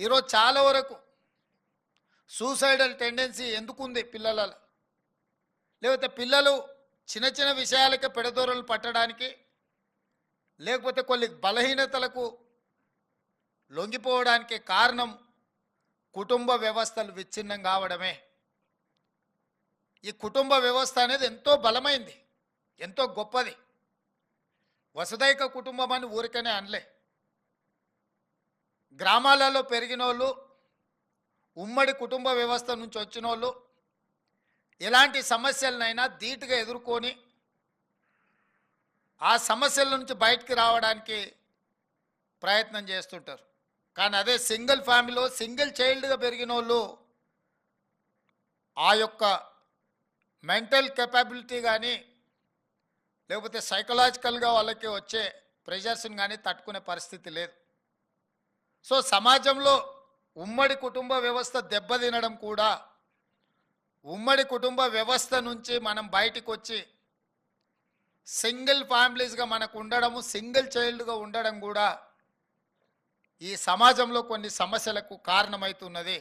ఈరోజు చాలా వరకు సూసైడల్ టెండెన్సీ ఎందుకుంది పిల్లలలో? లేకపోతే పిల్లలు చిన్న చిన్న విషయాలకి పెడదోరలు పట్టడానికి లేకపోతే కొన్ని బలహీనతలకు లొంగిపోవడానికి కారణం కుటుంబ వ్యవస్థలు విచ్ఛిన్నం కావడమే. ఈ కుటుంబ వ్యవస్థ అనేది ఎంతో బలమైంది ఎంతో గొప్పది. వసుదైక కుటుంబం అని ఊరికనే అనలే. గ్రామాలలో పెరిగిన వాళ్ళు ఉమ్మడి కుటుంబ వ్యవస్థ నుంచి వచ్చిన వాళ్ళు ఎలాంటి సమస్యలనైనా ధీటుగా ఎదుర్కొని ఆ సమస్యల నుంచి బయటికి రావడానికి ప్రయత్నం చేస్తుంటారు. కానీ అదే సింగిల్ ఫ్యామిలీలో సింగిల్ చైల్డ్గా పెరిగిన వాళ్ళు ఆ యొక్క మెంటల్ కెపాబిలిటీ కానీ లేకపోతే సైకలాజికల్గా వాళ్ళకి వచ్చే ప్రెషర్స్ని కానీ తట్టుకునే పరిస్థితి లేదు. సో సమాజంలో ఉమ్మడి కుటుంబ వ్యవస్థ దెబ్బతినడం కూడా ఉమ్మడి కుటుంబ వ్యవస్థ నుంచి మనం బయటికి వచ్చి సింగిల్ ఫ్యామిలీస్గా మనకు ఉండడము సింగిల్ చైల్డ్గా ఉండడం కూడా ఈ సమాజంలో కొన్ని సమస్యలకు కారణమవుతున్నది